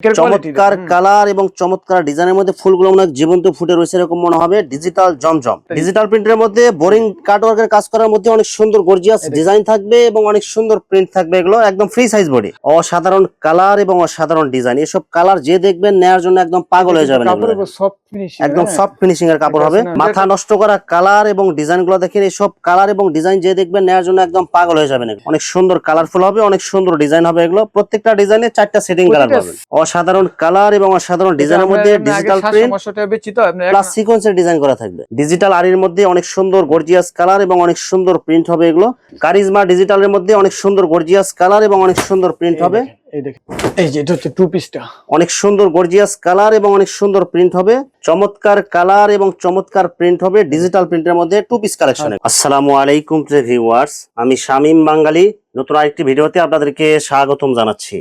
চমৎকার কালার এবং চমৎকার ডিজাইনের মধ্যে ফুলগুলো অনেক জীবন্ত ফুটে রয়েছে এরকম মনে হবে। ডিজিটাল জমজম। ডিজিটাল প্রিন্টের মধ্যে বোরিং কাটওয়ার্কের কাজ করার মধ্যে অনেক সুন্দর গর্জিয়াস ডিজাইন থাকবে এবং অনেক সুন্দর প্রিন্ট থাকবে এগুলো একদম ফ্রি সাইজ বডি অসাধারণ কালার এবং অসাধারণ ডিজাইন এসব কালার যে দেখবেন নেয়ার জন্য একদম পাগল হয়ে যাবেন। ফিনিশিং একদম সফট ফিনিশিং এর কাপড় হবে। মাথা নষ্ট করা কালার এবং ডিজাইনগুলো দেখেন এইসব কালার এবং ডিজাইন যে দেখবেন নেয়ার জন্য একদম পাগল হয়ে যাবেন। অনেক সুন্দর কালারফুল হবে অনেক সুন্দর ডিজাইন হবে এগুলো। প্রত্যেকটা ডিজাইনে চারটা সেটিং কালার পাবেন। অসাধারণ কালার এবং অসাধারণ ডিজাইনের মধ্যে ডিজিটাল প্রিন্ট প্লাস সিকোয়েন্সের ডিজাইন করা থাকবে। ডিজিটাল আরির মধ্যে অনেক সুন্দর গর্জিয়াস কালার এবং অনেক সুন্দর প্রিন্ট হবে এগুলো। কারিজমা ডিজিটালের মধ্যে অনেক সুন্দর গর্জিয়াস কালার এবং অনেক সুন্দর প্রিন্ট হবে। এই যে এটা হচ্ছে টু। পিসটা অনেক সুন্দর গর্জিয়াস কালার এবং অনেক সুন্দর প্রিন্ট হবে। চমৎকার কালার এবং চমৎকার প্রিন্ট হবে ডিজিটাল প্রিন্টের মধ্যে টু পিস কালেকশনে আসসালামু আলাইকুম ভিউয়ার্স আমি শামীম বাঙালি নতুন আরেকটি ভিডিওতে আপনাদেরকে স্বাগতম জানাচ্ছি।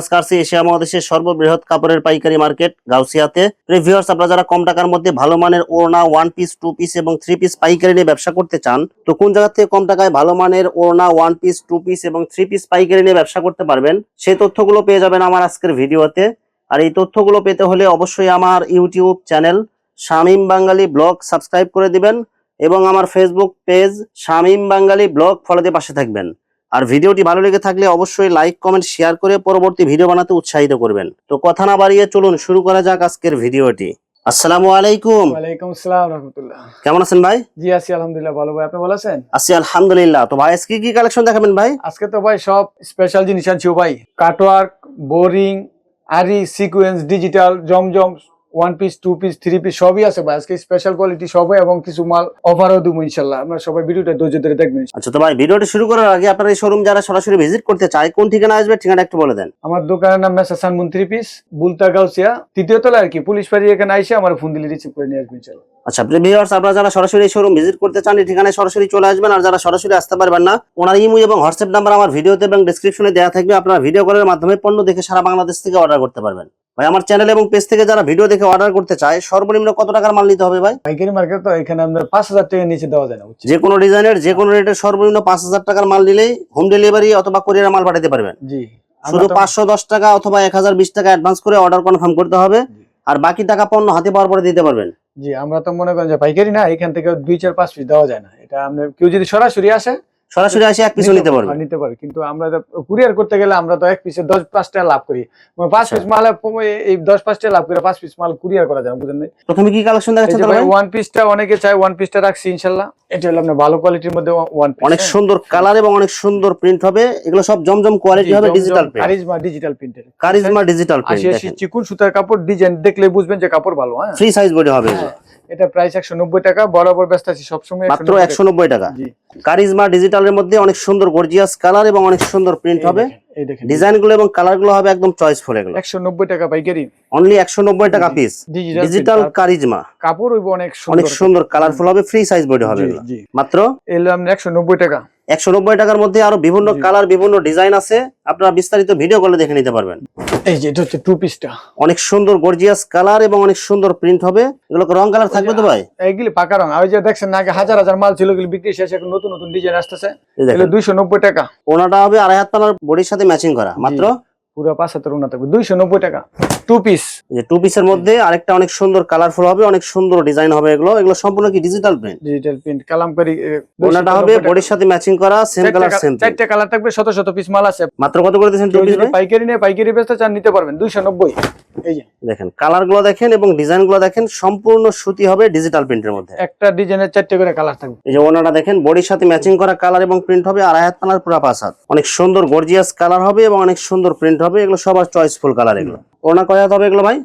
আজকে আসছি এশিয়া মহাদেশের সর্ববৃহৎ কাপড়ের পাইকারি মার্কেট গাউসিয়াতে। ভিউয়ার্স আপনারা যারা কম টাকার মধ্যে ভালো মানের ওড়না ওয়ান পিস টু পিস এবং থ্রি পিস পাইকারি নিয়ে ব্যবসা করতে চান, তো কোন জায়গা থেকে কম টাকায় ভালো মানের ওড়না ওয়ান পিস টু পিস এবং থ্রি পিস পাইকারি নিয়ে ব্যবসা করতে পারবেন, সেই তথ্যগুলো পেয়ে যাবেন আমার আজকের ভিডিওতে। আর এই তথ্যগুলো পেতে হলে অবশ্যই আমার YouTube channel Shamim Bangali blog subscribe করে দিবেন এবং আমার Facebook page Shamim Bangali blog follow দিয়ে পাশে থাকবেন। আর ভিডিওটি ভালো লেগে থাকলে অবশ্যই লাইক কমেন্ট শেয়ার করে পরবর্তী ভিডিও বানাতে উৎসাহিত করবেন। তো কথা না বাড়িয়ে চলুন শুরু করা যাক আজকের ভিডিওটি। আসসালামু আলাইকুম। ওয়ালাইকুম আসসালাম রাহমাতুল্লাহ। কেমন আছেন ভাই? জি আছি আলহামদুলিল্লাহ ভালো ভাই। আপনি ভালো আছেন? আছি আলহামদুলিল্লাহ। তো ভাই আজকে কি কালেকশন দেখাবেন ভাই? আজকে তো ভাই সব স্পেশাল জিনিস আনছি ভাই। Cutwork boring aari sequence digital Zamzam one piece two piece three piece সবই আছে ভাই। আজকে স্পেশাল কোয়ালিটি সবই এবং কিছু মাল অফারও দেবো ইনশাল্লাহ। আপনারা সবাই ভিডিওটা ধৈর্য ধরে দেখবেন। আচ্ছা তো ভাই ভিডিওটি শুরু করার আগে আপনার এই শোরুম যারা সরাসরি ভিজিট করতে চায় কোন ঠিকানা আসবে ঠিকানা একটু বলে দেন। আমার দোকানের নাম মেসা সানমুন থ্রি পিস বুলতা গাউসিয়া তৃতীয় তলা আর কি পুলিশ ফাঁড়ি এখানে আইসে আমার ফোন দিলে রিসিভ করে নিয়ে আসবেন ইনশাল্লাহ। আচ্ছা ভিউয়ার্স আপনারা যারা সরাসরি শোরুম ভিজিট করতে চান এই ঠিকানায় সরাসরি চলে আসবেন। আর যারা সরাসরি আসতে পারবেন না ওনার ইমো এবং হোয়াটসঅ্যাপ নাম্বার আমার ভিডিওতে এবং ডেসক্রিপশনে দেওয়া থাকবে। আপনারা ভিডিও কলের মাধ্যমে পণ্য দেখে সারা বাংলাদেশ থেকে অর্ডার করতে পারবেন। ভাই আমার চ্যানেল এবং পেজ থেকে যারা ভিডিও দেখে অর্ডার করতে চায় সর্বনিম্ন কত টাকার মাল নিতে হবে ভাই? পাইকারি মার্কেট তো এখানে আপনার পাঁচ হাজার টাকা নিচে দেওয়া যায় না যে কোনো ডিজাইনের যে কোনো রেটের সর্বনিম্ন পাঁচ হাজার টাকার মাল নিলেই হোম ডেলিভারি অথবা কোরিয়ার মাল পাঠাতে পারবেন। জি। শুধু পাঁচশো দশ টাকা অথবা এক হাজার বিশ টাকা অ্যাডভান্স করে অর্ডার কনফার্ম করতে হবে। আর বাকি টাকা পণ্য হাতে পাওয়ার পরে দিতে পারবেন। জি আমরা তো মনে করেন যে পাইকারি না এখান থেকে দুই চার পাঁচ পিস দেওয়া যায় না। এটা আপনার কেউ যদি সরাসরি আসে সরাসরি এসে এক পিছু নিতে পারবেন হ্যাঁ, নিতে পারবে কিন্তু আমরা কুরিয়ার করতে গেলে আমরা তো এক পিসে দশ পাঁচটা লাভ করি। মানে পাঁচ। পিস মাল এই দশ পাঁচটা লাভ করে পাঁচ পিস মাল কুরিয়ার করা যায় বুঝেন প্রথমে কি কালেকশন দেখাচ্ছেন তাহলে ভাই? ওয়ান পিসটা অনেকে চায় ওয়ান পিসটা রাখছি ইনশাল্লাহ। এটা হলো আপনার ভালো কোয়ালিটির মধ্যে ওয়ান পিস অনেক সুন্দর কালার এবং অনেক সুন্দর প্রিন্ট হবে। এগুলো সব জমজম কোয়ালিটি হবে ডিজিটাল প্রিন্ট কারিজমা ডিজিটাল প্রিন্টের কারিজমা ডিজিটাল প্রিন্ট চিকুন সুতার কাপড় ডিজাইন দেখলে বুঝবেন যে কাপড় ভালো হ্যাঁ। ফ্রি সাইজ বডি হবে। এগুলো। এটা প্রাইস একশো নব্বই টাকা বরাবর ব্যস্ত আছি সবসময় মাত্র একশো নব্বই টাকা। জি। কারিজমা ডিজিটালের মধ্যে অনেক সুন্দর গর্জিয়াস কালার এবং অনেক সুন্দর প্রিন্ট হবে। এই দেখেন। ডিজাইনগুলো এবং কালারগুলো হবে একদম চয়েসফুল এগুলো। একশো নব্বই টাকা পাইকারি। অনলি একশো নব্বই টাকা পিস ডিজিটাল কারিজমা কাপড় হইব অনেক অনেক সুন্দর। সুন্দর কালারফুল হবে ফ্রি সাইজ বডি হবে মাত্র? এলো আপনি একশো নব্বই টাকা। একশো নব্বই টাকার মধ্যে আরও বিভিন্ন কালার বিভিন্ন ডিজাইন আছে। আপনারা বিস্তারিত ভিডিও কলে দেখে নিতে পারবেন। এই যে এটা হচ্ছে টু। পিসটা অনেক সুন্দর গর্জিয়াস কালার এবং অনেক সুন্দর প্রিন্ট হবে। এগুলো রং কালার থাকবে তো ভাই? এইগুলি পাকা রং। আর ওই যে দেখছেন আগে হাজার হাজার মাল ছিল এগুলি বিক্রি শেষ এখন নতুন নতুন ডিজাইন আসতেছে। এগুলো দুইশো নব্বই টাকা। ওনাটা হবে আড়াই হাত পানার বডির সাথে ম্যাচিং করা। মাত্র? পুরো পাঁচ হাতের উন্নত থাকবে। দুইশো নব্বই টাকা। টু পিস যে টু পিসের মধ্যে আরেকটা অনেক সুন্দর কালারফুল হবে অনেক সুন্দর ডিজাইন হবে এগুলো। এগুলো সম্পূর্ণ কি digital print digital print Kalamkari ওনাটা হবে বডির সাথে ম্যাচিং করা সেম কালার সেম চারটে কালার থাকবে শত শত পিস মাল আছে। মাত্র কত করে দিয়েছেন টু পিস পাইকারি নিয়ে পাইকারি বেচতে চান নিতে পারবেন। দুইশো নব্বই। এই যে। দেখেন কালারগুলো দেখেন এবং ডিজাইনগুলো দেখেন সম্পূর্ণ সুতি হবে ডিজিটাল প্রিন্টের মধ্যে। একটা ডিজাইনের চারটে করে কালার থাকবে। এই যে ওনাটা দেখেন বডির সাথে ম্যাচিং করা কালার এবং প্রিন্ট হবে হাত পানার পুরা পাঁচ অনেক সুন্দর গর্জিয়াস কালার হবে এবং অনেক সুন্দর প্রিন্ট হবে এগুলো সবার চয়েসফুল কালার এগুলো। ওনা কয় হাত হবে এগুলো ভাই?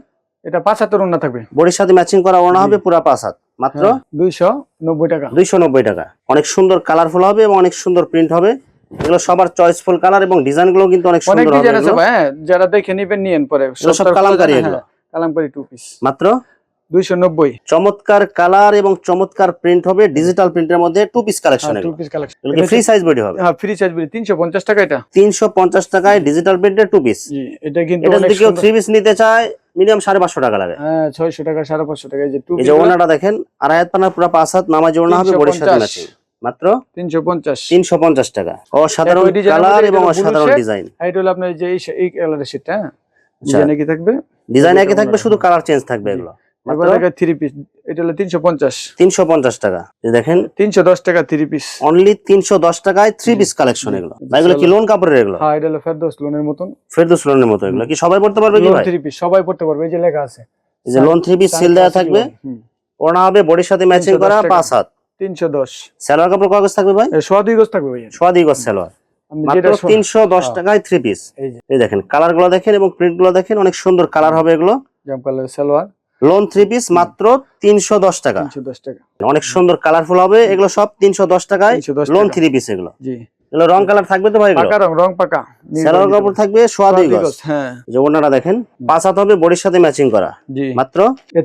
এটা পাঁচ হাতের ওনা থাকবে। বডির সাথে ম্যাচিং করা ওনা হবে পুরা পাঁচ হাত। মাত্র? দুইশো নব্বই টাকা। দুইশো নব্বই টাকা। অনেক সুন্দর কালারফুল হবে এবং অনেক সুন্দর প্রিন্ট হবে। এগুলো সবার চয়েসফুল কালার এবং ডিজাইনগুলো কিন্তু অনেক সুন্দর হবে হ্যাঁ যারা দেখে নিবেন নিয়ে পরে। সব সপ্তাহ কালামকারী এগুলো। হ্যাঁ, কালামকারী টু পিস মাত্র? দুইশো নব্বই। চমৎকার কালার এবং চমৎকার প্রিন্ট হবে ডিজিটাল প্রিন্টের মধ্যে two piece collection two piece collection free size body হবে। হ্যাঁ ফ্রি চার্জ বিল তিনশো পঞ্চাশ টাকা এটা। তিনশো পঞ্চাশ টাকায় ডিজিটাল প্রিন্টের টু পিস এটা কিন্তু এটা যদি কেউ থ্রি পিস নিতে চায় মিনিমাম সাড়ে পাঁচশো টাকা লাগে। হ্যাঁ ছয়শো টাকা সাড়ে পাঁচশো টাকা এই যে ওনাটা দেখেন আড়াই হাত পানার পুরো পাঁচ হাত নামাজ ওনা হবে বডির সাথে 350 ম্যাচিং মাত্র? তিনশো পঞ্চাশ। তিনশো পঞ্চাশ টাকা। অসাধারণ কালার এবং অসাধারণ ডিজাইন এটা হলো আপনার যে এই কালারের সেটটা ডিজাইনে কি থাকবে? ডিজাইন একই থাকবে শুধু কালার চেঞ্জ থাকবে এগুলো। থ্রি পিস এটা হলো তিনশো পঞ্চাশ। তিনশো পঞ্চাশ টাকা। দেখেন। তিনশো দশ টাকা থ্রি পিস অনলি তিনশো দশ টাকায় থ্রি পিস কালেকশন এগুলো। এগুলো কি লোন কাপড়ের এগুলো? হ্যাঁ এটা হলো ফেরদৌস লোনের মতন। ফেরদৌস লোনের মতো এগুলো। কি সবাই পড়তে পারবে কি লোন থ্রি পিস সবাই পড়তে পারবে। এই যে লেখা আছে। এই যে লোন থ্রি পিস সেল দেওয়া থাকবে। হবে বডির সাথে ম্যাচিং করা পাঁচ হাত। তিনশো দশ। সালোয়ার কাপড় কাগজ থাকবে ভাই? সোয়া দুই গজ থাকবে ভাইয়া। সোয়াদি গজ সালোয়ার। মাত্র তিনশো দশ হ্যাঁ। টাকায় থ্রি পিস এই দেখেন কালারগুলো দেখেন এবং প্রিন্টগুলো দেখেন অনেক সুন্দর কালার হবে এগুলো। জাম colour salwar. Lawn three piece মাত্র তিনশো দশ টাকা। টাকা। অনেক সুন্দর কালারফুল হবে এগুলো সব তিনশো দশ টাকায় লোন থ্রি পিস এগুলো। এগুলো রং কালার থাকবে তো ভাই পাকা রং রং পাকা। সালোয়ার কাপড় থাকবে সোয়া দুই গজ হ্যাঁ। যে দেখেন পাঁচ হাত হবে বডির সাথে ম্যাচিং করা। মাত্র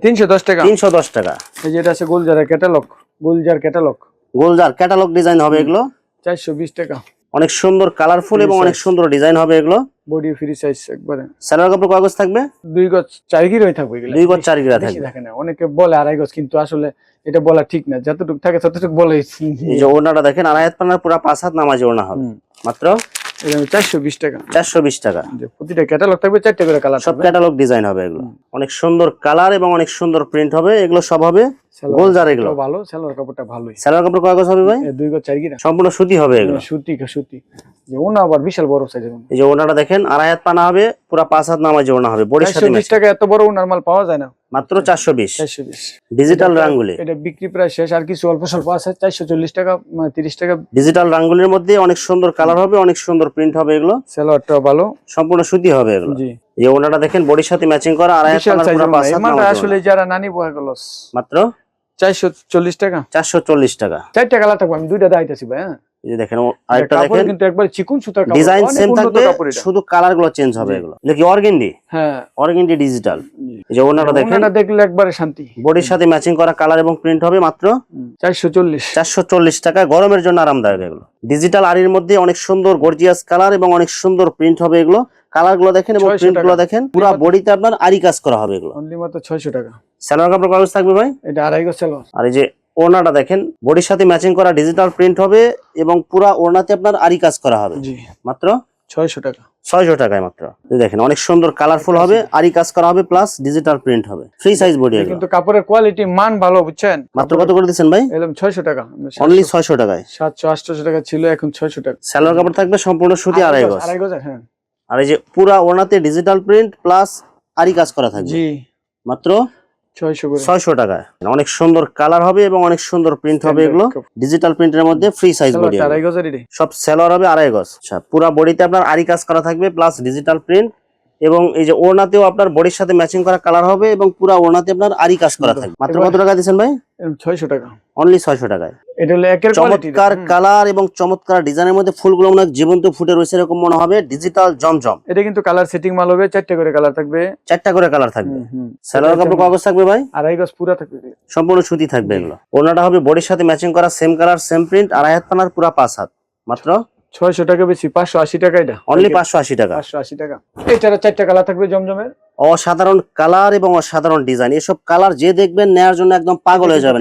তিনশো দশ টাকা। তিনশো দশ টাকা। এই যেটা আছে গুলজারের catalogue Gulzar catalogue Gulzar catalogue design হবে এগুলো। চারশো বিশ টাকা। অনেক সুন্দর কালারফুল এবং অনেক সুন্দর ডিজাইন হবে এগুলো। বডি ফ্রি সাইজ একবারে। সালোয়ার কাপড় কাগজ থাকবে? দুই গজ চার গিরোই থাকবে এগুলা। দুই গজ চার গিরা থাকবে। থাকে না। অনেকে বলে আড়াই গজ কিন্তু আসলে এটা বলা ঠিক না। যতটুকু থাকে ততটুকু বলে। এই যে ওনাটা দেখেন আড়াই হাত পানার পুরো পাঁচ হাত নামাজে ওনা হবে। মাত্র? চারশো বিশ টাকা। চারশো বিশ টাকা। যে প্রতিটা ক্যাটালগ থাকবে চারটে করে কালার সব ক্যাটালগ ডিজাইন হবে এগুলো। অনেক সুন্দর কালার এবং অনেক সুন্দর প্রিন্ট হবে। এগুলো সব হবে গোলজার এগুলো? ভালো সালোয়ার কাপড়টা ভালোই। সালোয়ার কাপড় কাগজ হবে ভাই? দুই গজ চার গিরা সম্পূর্ণ সুতি হবে এগুলো? সুতি সুতি। যে ওনা আবার বিশাল বড় সাইজের এই যে ওনাটা দেখেন আড়াই হাত পানা হবে পুরো পাঁচ হাত নামাজে ওনা হবে বডির সাথে বিশ টাকা এত বড় ওনার মাল পাওয়া যায় না। মাত্র চারশো বিশ। ডিজিটাল রাঙ্গুলি। এটা বিক্রি প্রায় শেষ আর কিছু অল্প স্বল্প আছে চারশো চল্লিশ টাকা মানে তিরিশ টাকা। ডিজিটাল রাঙ্গুলির মধ্যে অনেক সুন্দর কালার হবে অনেক সুন্দর প্রিন্ট হবে এগুলো। সালোয়ারটাও ভালো। সম্পূর্ণ সুতি হবে এগুলো। জি। এই ওনাটা দেখেন বডির সাথে ম্যাচিং করা আড়াই নামাজে আসলে যারা নানি বয় গেল মাত্র? চারশো চল্লিশ টাকা? চারশো চল্লিশ টাকা। চারটা কালার থাকবে আমি দুইটা দাইতেছি ভাই হ্যাঁ? এই দেখেন আরেকটা দেখেন। কিন্তু একবার চিকুন সুতার কাপড় ডিজাইন সেম থাকবে শুধু কালারগুলো চেঞ্জ হবে এগুলো। এটা কি অর্গেন্ডি? হ্যাঁ। অর্গেন্ডি ডিজিটাল এই যে ওনাটা দেখেন। ওনাটা দেখলে একবারে শান্তি। বডির সাথে ম্যাচিং করা কালার এবং প্রিন্ট হবে মাত্র চারশো চল্লিশ। চারশো চল্লিশ টাকা গরমের জন্য আরামদায়ক এগুলো। ডিজিটাল আরির মধ্যে অনেক সুন্দর গর্জিয়াস কালার এবং অনেক সুন্দর প্রিন্ট হবে এগুলো। কালারগুলো দেখেন এবং প্রিন্টগুলো দেখেন পুরো বডিতে আপনার আরি কাজ করা হবে এগুলো। অনলি মাত্র ছয়শো টাকা। সালোয়ার কাপড় কাগজ থাকবে ভাই? এটা আড়াই গজ সালোয়ার আর এই যে ওড়নাটা দেখেন বডির সাথে ম্যাচিং করা ডিজিটাল প্রিন্ট হবে এবং পুরা ওড়নাতে আপনার আরি কাজ করা হবে। জি। মাত্র ছয়শো টাকা। ছয়শো টাকায় মাত্র। দেখেন অনেক সুন্দর কালারফুল হবে আরি কাজ করা হবে প্লাস ডিজিটাল প্রিন্ট হবে। ফ্রি সাইজ বডি কিন্তু কাপড়ের কোয়ালিটি মান ভালো বুঝছেন? মাত্র কত করে দিচ্ছেন ভাই? টাকা। অনলি টাকায়। টাকা ছিল এখন ছয়শো টাকা। সালোয়ার কাপড় থাকবে সম্পূর্ণ সুতি আড়াই গজ। আড়াই গজ হ্যাঁ। আর এই যে পুরা ওনাতে ডিজিটাল প্রিন্ট প্লাস আরি কাজ করা থাকবে। জি। মাত্র ছয়শো টাকায় অনেক সুন্দর কালার হবে এবং অনেক সুন্দর প্রিন্ট হবে এগুলো। ডিজিটাল প্রিন্টের মধ্যে ফ্রি সাইজ বডি সব সেলর হবে আড়াই গজ। আচ্ছা পুরা বডিতে আপনার আরি কাজ করা থাকবে প্লাস ডিজিটাল প্রিন্ট এবং এই যে ওড়নাতেও আপনার বডির সাথে ম্যাচিং করা কালার হবে এবং পুরা ওড়নাতে আপনার আরি কাজ করা থাকবে। মাত্র কত টাকা দিচ্ছেন ভাই? ছয়শো টাকা। অনলি ছয়শো টাকায়। এটা হলো একের চমৎকার কালার এবং চমৎকার ডিজাইনের মধ্যে ফুলগুলো অনেক জীবন্ত ফুটে রয়েছে এরকম মনে হবে। ডিজিটাল জমজম। এটা কিন্তু কালার সেটিং মাল হবে চারটে করে কালার থাকবে। চারটা করে কালার থাকবে। সালোয়ার কাপড় কাগজ থাকবে ভাই? আড়াই গজ পুরা থাকবে। সম্পূর্ণ সুতি থাকবে এগুলো। ওনাটা হবে বডির সাথে ম্যাচিং করা সেম কালার সেম প্রিন্ট আড়াই হাত পানার পুরা পাঁচ হাত। মাত্র ছয়শো টাকা বেশি পাঁচশো আশি টাকা এটা। অনলি পাঁচশো আশি টাকা। পাঁচশো আশি টাকা। এটার চারটা কালার থাকবে জমজমের? অসাধারণ কালার এবং অসাধারণ ডিজাইন। এসব কালার যে দেখবেন নেয়ার জন্য একদম পাগল হয়ে যাবেন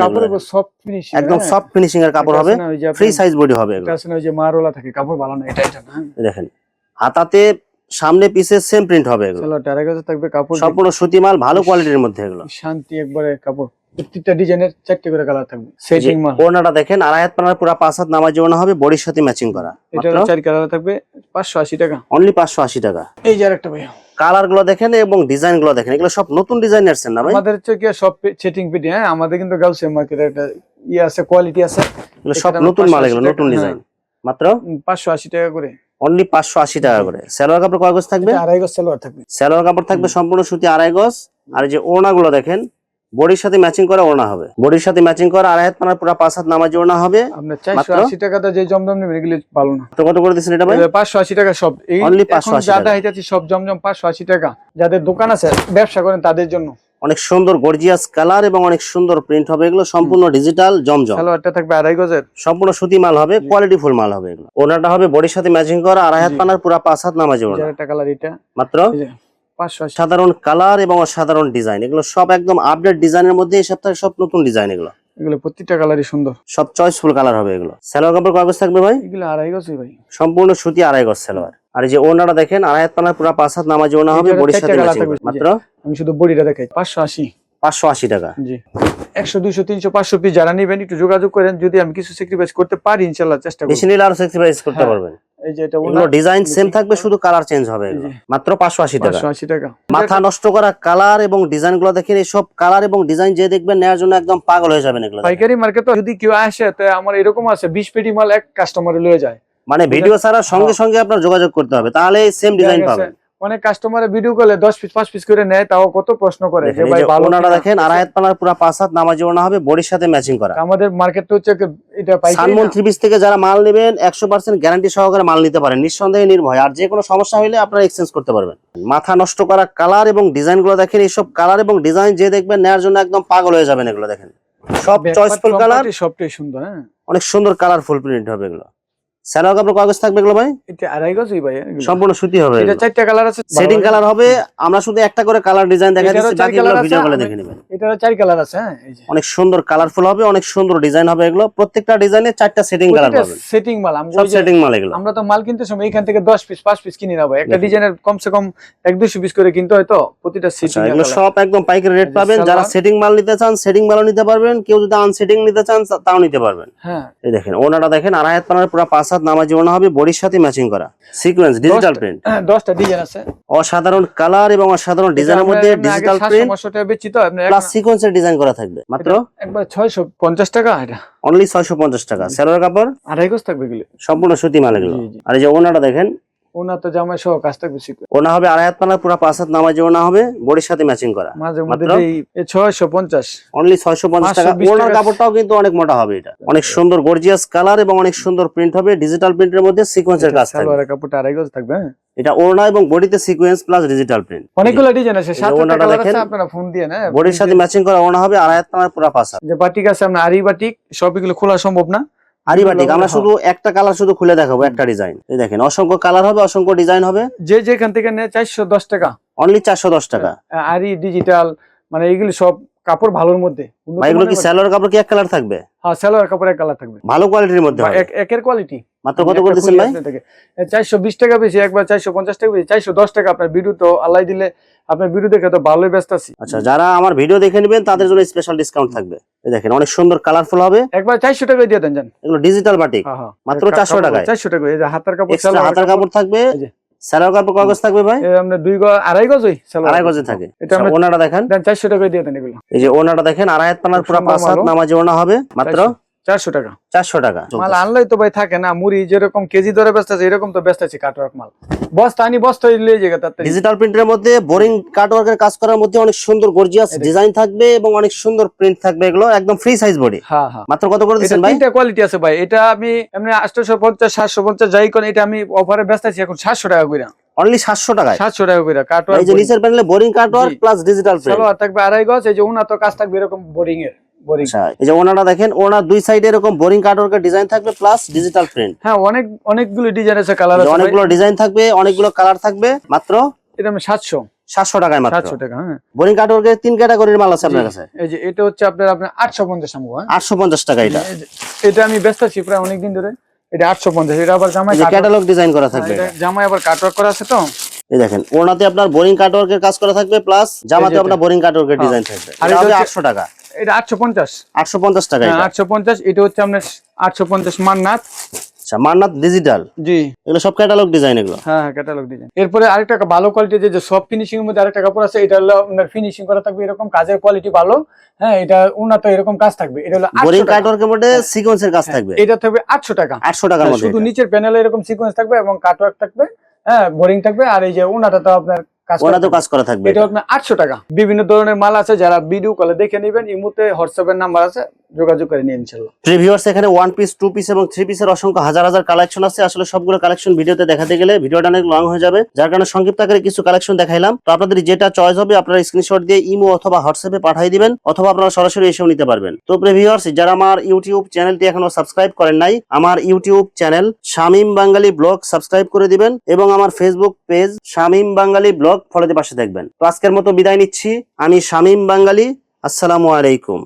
সফট ফিনিশ একদম সফট ফিনিশিং এর কাপড় হবে। ফ্রি সাইজ বডি হবে এগুলো। ওই যে মারোলা থাকে কাপড় ভালো না এটা এটা দেখেন হাতাতে সামনে পিছে সেম প্রিন্ট হবে এগুলো। চলো থাকবে কাপড় সম্পূর্ণ সুতি মাল ভালো কোয়ালিটির মধ্যে এগুলো। শান্তি একবারে কাপড়। প্রত্যেকটা ডিজাইনের চারটে করে কালার থাকবে। সেটিং মাল ওড়নাটা দেখেন আড়াই হাত পানার পুরা পাঁচ হাত নামাজ ওড়না হবে বডির সাথে ম্যাচিং করা এটা চার কালার থাকবে পাঁচশো আশি টাকা। অনলি পাঁচশো আশি টাকা। এই যে আরেকটা ভাইয়া। কালারগুলো দেখেন এবং ডিজাইনগুলো দেখেন এগুলো সব নতুন ডিজাইন আসছেন না ভাই? আমাদের হচ্ছে কি সব সেটিং পেটি হ্যাঁ আমাদের কিন্তু গার্লস মার্কেটে একটা ইয়ে আছে কোয়ালিটি আছে। এগুলো সব নতুন মাল এগুলো নতুন হ্যাঁ। ডিজাইন মাত্র পাঁচশো আশি টাকা করে। অনলি পাঁচশো আশি টাকা করে। সালোয়ার কাপড় কয় গজ থাকবে? আড়াই গজ সালোয়ার থাকবে। সালোয়ার কাপড় থাকবে সম্পূর্ণ সুতি আড়াই গজ। আর যে ওড়না গুলো দেখেন বডির সাথে ম্যাচিং করা ওড়না হবে। বডির সাথে ম্যাচিং করা আড়াই হাত পানার পুরা পাঁচ হাত নামাজ ওড়না হবে। আপনার যে জমজম নেবেন এগুলি ভালো না। তো কত করে এটা ভাই? পাঁচশো আশি টাকা সব। এই 580। দেখাইতেছি সব জমজম পাঁচশো আশি টাকা। যাদের দোকান আছে ব্যবসা করেন তাদের জন্য। অনেক সুন্দর গর্জিয়াস কালার এবং অনেক সুন্দর প্রিন্ট হবে। এগুলো সম্পূর্ণ ডিজিটাল জমজম। সালোয়ারটা থাকবে আড়াই গজের। সম্পূর্ণ সুতি মাল হবে কোয়ালিটি ফুল মাল হবে এগুলো। ওনাটা হবে বডির সাথে ম্যাচিং করা আড়াই হাত পানার পুরা পাঁচ হাত নামাজ ওড়না। একটা কালার এটা। মাত্র? সাধারণ কালার এবং অসাধারণ ডিজাইন। এগুলো সব একদম আপডেট ডিজাইনের মধ্যে এই সপ্তাহে সব নতুন ডিজাইন এগুলো। এগুলো প্রত্যেকটা কালারই সুন্দর। সব চয়েসফুল কালার হবে এগুলো। সালোয়ার কাপড় কাগজ থাকবে ভাই? এগুলো আড়াই গজই ভাই। সম্পূর্ণ সুতি আড়াই গজ সালোয়ার। আর যে ওনাটা দেখেন আড়াই হাত পানার পুরো পাঁচ হাত নামাজি ওনা হবে বডির সাথে মাত্র? আমি শুধু বডিটা দেখাই। পাঁচশো আশি। পাঁচশো আশি টাকা। জি। একশো দুইশো তিনশো পাঁচশো পিস যারা নিবেন একটু যোগাযোগ করেন। যদি আমি কিছু স্যাক্রিফাইস করতে পারি ইনশাল্লাহ চেষ্টা করব। বেশি নিলে আরও স্যাক্রিফাইস করতে হ্যাঁ, পারবেন। এই যে এটা এগুলো ডিজাইন সেম থাকবে শুধু কালার চেঞ্জ হবে মাত্র পাঁচশো আশি টাকা। পাঁচশো আশি টাকা। মাথা নষ্ট করা কালার এবং ডিজাইনগুলো দেখেন কালার এবং ডিজাইন যে দেখবেন জন্য একদম পাগল হয়ে যাবেন এগুলো পাইকারি মার্কেট যদি কেউ আসে তো আমার এরকম আছে পেটি মাল এক কাস্টমারে লয়ে যায়। মানে ভিডিও ছাড়া সঙ্গে সঙ্গে আপনার যোগাযোগ করতে হবে তাহলে সেম ডিজাইন পাবেন। অনেক কাস্টমারে ভিডিও করলে দশ পিস পাঁচ পিস করে নেয় তাও কত প্রশ্ন করে দেখেন যে এই ভাই ভালো ওনাটা দেখেন আড়াই হাত পানার পুরো পাঁচ হাত নামাজি ওনা হবে বডির সাথে ম্যাচিং করা। আমাদের মার্কেটটা হচ্ছে এটা পাইকারি সানমন না। পিস থেকে যারা মাল নেবেন একশো পার্সেন্ট গ্যারান্টি সহকারে মাল নিতে পারেন। নিঃসন্দেহে নির্ভয়। আর যে কোনো সমস্যা হলে আপনারা এক্সচেঞ্জ করতে পারবেন। মাথা নষ্ট করা কালার এবং ডিজাইনগুলো দেখেন এইসব কালার এবং ডিজাইন যে দেখবেন নেওয়ার জন্য একদম পাগল হয়ে যাবেন এগুলো দেখেন। সব চয়েসফুল কালার সবটাই সুন্দর হ্যাঁ। অনেক সুন্দর কালারফুল প্রিন্ট হবে এগুলো। স্যালোয়ার কাপড় কাগজ থাকবে এগুলো ভাই? এটা আড়াই গজই ভাই সম্পূর্ণ সুতি হবে। এটা চারটা কালার আছে। সেটিং কালার হবে আমরা শুধু একটা করে কালার ডিজাইন দেখা দিচ্ছি colour আছে, ভিডিও আমি- দেখে নেবেন। এটারও চার কালার আছে হ্যাঁ অনেক সুন্দর কালারফুল হবে অনেক সুন্দর ডিজাইন হবে এগুলো। প্রত্যেকটা ডিজাইনে চারটা সেটিং কালার পাবেন। সেটিং মাল আমরা সব সেটিং মাল এগুলো। আমরা তো মাল কিনতে সময় এখান থেকে দশ পিস পাঁচ পিস কিনে নেব। একটা ডিজাইনের কমসে কম এক দুশো পিস করে কিনতে হয় তো প্রতিটা আচ্ছা, সেটিং এগুলো সব একদম পাইকারি রেট পাবেন। যারা সেটিং মাল নিতে চান সেটিং মালও নিতে পারবেন। কেউ যদি আনসেটিং নিতে চান তাও নিতে পারবেন। হ্যাঁ। এই দেখেন ওনাটা দেখেন আড়াই হাত পানার পুরো পাঁচ হাত নামাজ ওনা হবে বডির সাথে ম্যাচিং করা। সিকোয়েন্স ডিজিটাল প্রিন্ট হ্যাঁ, দশটা ডিজাইন আছে। অসাধারণ কালার এবং অসাধারণ ডিজাইনের মধ্যে ডিজিটাল প্রিন্ট টাকা বেচিত আপনি প্লাস সিকোয়েন্সের ডিজাইন করা থাকবে। মাত্র? একবার ছয়শো পঞ্চাশ টাকা এটা। অনলি ছয়শো পঞ্চাশ টাকা। সেলোর কাপড়? আড়াই গজ থাকবে এগুলো। সম্পূর্ণ সুতি মাল এগুলো। আর এই যে ওনাটা দেখেন ওনার তো জামাই সহ কাজ থাকবে শিখবে ওনা হবে আড়াই হাত পুরো পাঁচ হাত নামাজি ওনা হবে বডির সাথে ম্যাচিং করা। মাঝে মধ্যে এই অনলি ছয়শো পঞ্চাশ। টাকা। ওনার কাপড়টাও কিন্তু অনেক মোটা হবে এটা। অনেক সুন্দর গর্জিয়াস কালার এবং অনেক সুন্দর প্রিন্ট হবে। ডিজিটাল প্রিন্টের মধ্যে সিকোয়েন্সের কাজ থাকবে। সালোয়ারের কাপড়টা আড়াই গজ থাকবে হ্যাঁ? এটা ওড়না এবং বডিতে সিকোয়েন্স প্লাস ডিজিটাল প্রিন্ট অনেকগুলো ডিজাইন আছে কালার আপনারা ফোন দিয়ে না বডির সাথে ম্যাচিং করা ওড়না হবে আড়াই হাত পুরো পাঁচ হাত। যে বাটিক আছে আপনার আরি বাটিক সব এগুলো খোলা সম্ভব না। আরিবাটিক আমরা হ্যাঁ। শুধু একটা কালার শুধু খুলে দেখাবো একটা ডিজাইন এই দেখেন অসংখ্য কালার হবে অসংখ্য ডিজাইন হবে। যে যেখান থেকে নেয় চারশো দশ টাকা। অনলি চারশো দশ টাকা। আরি ডিজিটাল মানে সব কাপড় ভালোর মধ্যে। এগুলো কি মানের কাপড় কি এক কালার থাকবে? হ্যাঁ কালার থাকবে। ভালো কোয়ালিটির মধ্যে এক- একের কোয়ালিটি মাত্র কত করে দিচ্ছেন ভাই? চারশো বিশ টাকা বেশি একবার চারশো পঞ্চাশ টাকা বেশি চারশো দশ টাকা আপনার বিডু তো আল্লাহ দিলে আপনার বিডু দেখে তো ভালোই ব্যস্ত আছি। আচ্ছা যারা আমার ভিডিও দেখে নেবেন তাদের জন্য স্পেশাল ডিসকাউন্ট থাকবে। এই দেখেন অনেক সুন্দর কালারফুল হবে। একবার চারশো টাকা দিয়ে দেন এগুলো ডিজিটাল বাটিক হ্যাঁ, হ্যাঁ। মাত্র কা- 400 কাপড়- টাকায়। 400 টাকা এই যে হাতার কাপড় হাতার কাপড় থাকবে। এই কাপড় কাগজ থাকবে ভাই? দুই গজ আড়াই গজ ওই আড়াই গজে থাকে। এটা আচ্ছা, আমরা ওনাটা দেখেন। দেন চারশো টাকা দিয়ে দেন এগুলো। এই যে ওনাটা দেখেন আড়াই হাত পানার পুরো পাঁচ হাত মালও। ওনা হবে মাত্র। চারশো টাকা। চারশো টাকা। মাল আনলেই তো ভাই থাকে না মুড়ি যেরকম কেজি ধরে ব্যস্ত আছে এরকম তো ব্যস্ত আছে কাটওয়ার্ক মাল। বস্তা আনি বস্তা লিয়ে যাবে ডিজিটাল প্রিন্টের মধ্যে বোরিং কাটওয়ার্কের কাজ করার মধ্যে অনেক সুন্দর গর্জিয়াস ডিজাইন থাকবে এবং অনেক সুন্দর প্রিন্ট থাকবে এগুলো একদম ফ্রি সাইজ বডি হ্যাঁ হ্যাঁ মাত্র কত করে দিচ্ছেন ভাই? তিনটা কোয়ালিটি আছে ভাই। এটা আমি এমনি আটশো পঞ্চাশ সাতশো পঞ্চাশ যাই কোন এটা আমি অফারে ব্যস্ত আছি এখন সাতশো টাকা করে অনলি সাতশো টাকায়? সাতশো টাকা করে এই কাটওয়ার্ক যে নিচের প্যানেলে বোরিং কাটওয়ার্ক জি। প্লাস ডিজিটাল প্রিন্ট সালোয়ার থাকবে আড়াই গজ এই যে উন্নত কাজ থাকবে এরকম বোরিং এর। এই যে ওনাটা দেখেন ওনার দুই সাইডে এরকম বোরিং কাটওয়ার্কের ডিজাইন থাকবে প্লাস ডিজিটাল প্রিন্ট হ্যাঁ অনেক অনেকগুলো ডিজাইন আছে কালার আছে অনেকগুলো ডিজাইন থাকবে অনেকগুলো কালার থাকবে মাত্র এটা সাতশো। সাতশো টাকায় মাত্র। সাতশো টাকা হ্যাঁ। বোরিং কাটওয়ার্কের তিন ক্যাটাগরির মাল আছে আপনার কাছে? এই যে এটা হচ্ছে আপনার আপনার আটশো পঞ্চাশ হ্যাঁ। আটশো পঞ্চাশ টাকা এটা। এটা আমি ব্যস্ত আছি প্রায় অনেকদিন ধরে। এটা আটশো পঞ্চাশ এটা আবার জামাই এই যে কাটওয়ার্ক- ক্যাটালগ ডিজাইন করা হ্যাঁ, থাকবে। এটা জামাই আবার কাটওয়ার্ক করা আছে তো। এই দেখেন ওনাতে আপনার বোরিং কাটওয়ার্কের কাজ করা থাকবে প্লাস জামাতে আপনার বোরিং কাটওয়ার্কের হ্যাঁ। ডিজাইন থাকবে। আর এটা টাকা। এটা আটশো পঞ্চাশ। আটশো পঞ্চাশ টাকা এটা। আটশো পঞ্চাশ এটা হচ্ছে আপনার আটশো পঞ্চাশ মান্নাত। আচ্ছা মান্নাত ডিজিটাল জি। এগুলো সব ক্যাটালগ ডিজাইন এগুলো? হ্যাঁ হ্যাঁ ক্যাটালগ ডিজাইন এরপরে আরেকটা ভালো কোয়ালিটি যে সব ফিনিশিং এর মধ্যে আরেকটা কাপড় আছে এটা হলো আপনার ফিনিশিং করা থাকবে এরকম কাজের কোয়ালিটি ভালো। হ্যাঁ এটা উন্নত এরকম কাজ থাকবে। এটা হলো বোরিং কাটওয়ার্কের মধ্যে সিকোয়েন্সের কাজ থাকবে। এটা থাকবে আটশো টাকা। আটশো টাকার হ্যাঁ, মধ্যে শুধু। নিচের প্যানেলে এরকম সিকোয়েন্স থাকবে এবং কাটওয়ার্ক থাকবে। হ্যাঁ বোরিং থাকবে। আর এই যে উনাটা তো আপনার কাজ করা কাজ করা থাকবে এটা। আপনার আটশো টাকা বিভিন্ন ধরনের মাল আছে যারা ভিডিও কলে দেখে নিবেন এই মুহূর্তে হোয়াটসঅ্যাপের নাম্বার আছে যোগাযোগ করে নিয়ে ইনশাল্লাহ প্রিভিউয়ার্স এখানে ওয়ান পিস টু পিস এবং থ্রি পিসের অসংখ্য হাজার হাজার কালেকশন আছে। আসলে সবগুলো কালেকশন ভিডিওতে দেখাতে গেলে ভিডিওটা অনেক লং হয়ে যাবে। যার কারণে সংক্ষিপ্ত আকারে কিছু কালেকশন দেখাইলাম। তো আপনাদের যেটা চয়েস হবে, আপনারা স্ক্রিনশট দিয়ে ইমো অথবা হোয়াটসঅ্যাপে পাঠিয়ে দিবেন, অথবা আপনারা সরাসরি এসেও নিতে পারবেন। তো প্রিভিউয়ার্স যারা আমার ইউটিউব চ্যানেলটি এখনও সাবস্ক্রাইব করেন নাই, আমার YouTube channel Shamim Bangali blog subscribe করে দিবেন এবং আমার Facebook page Shamim Bangali blog ফলোতে পাশে দেখবেন। তো আজকের মতো বিদায় নিচ্ছি। আমি শামিম বাঙালি আসসালামু আলাইকুম।